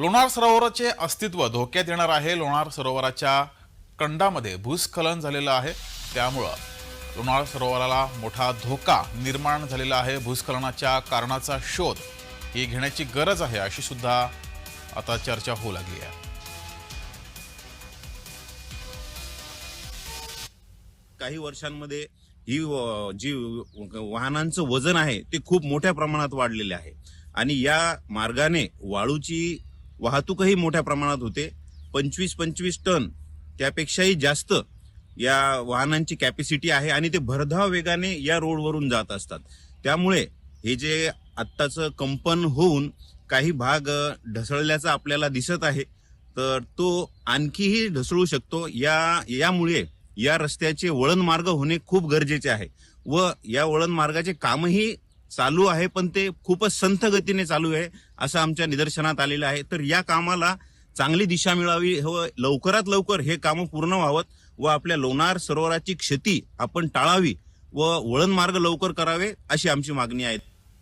लोणार सरोवराचे अस्तित्व धोक्यात येणार आहे. लोणार सरोवराच्या कंडामध्ये भूस्खलन झालेलं आहे. त्यामुळं लोणार सरोवराला मोठा धोका निर्माण झालेला आहे. भूस्खलनाच्या कारणाचा शोध ही घेण्याची गरज आहे अशी सुद्धा आता चर्चा होऊ लागली आहे. काही वर्षांमध्ये ही जी वाहनांचं वजन आहे ते खूप मोठ्या प्रमाणात वाढलेले आहे. आणि या मार्गाने वाळूची वाहतूकही मोठ्या प्रमाणात होते. पंचवीस पंचवीस टन त्यापेक्षाही जास्त या वाहनांची कॅपॅसिटी आहे आणि ते भरधाव वेगाने या रोडवरून जात असतात. त्यामुळे हे जे आत्ताचं कंपन होऊन काही भाग ढसळल्याचा ढसळल्याचं आपल्याला दिसत आहे तर तो आणखीही ढसळू शकतो. या यामुळे या रस्त्याचे वळण मार्ग होणे खूप गरजेचे आहे व या वळण मार्गाचे कामही चालू आहे पण ते खूपच संथ गतीने चालू आहे असं आमच्या निदर्शनात आलेलं आहे. तर या कामाला चांगली दिशा मिळावी व लवकरात लवकर हे कामं पूर्ण व्हावत व आपल्या लोणार सरोवराची क्षती आपण टाळावी व वळण मार्ग लवकर करावे अशी आमची मागणी आहे.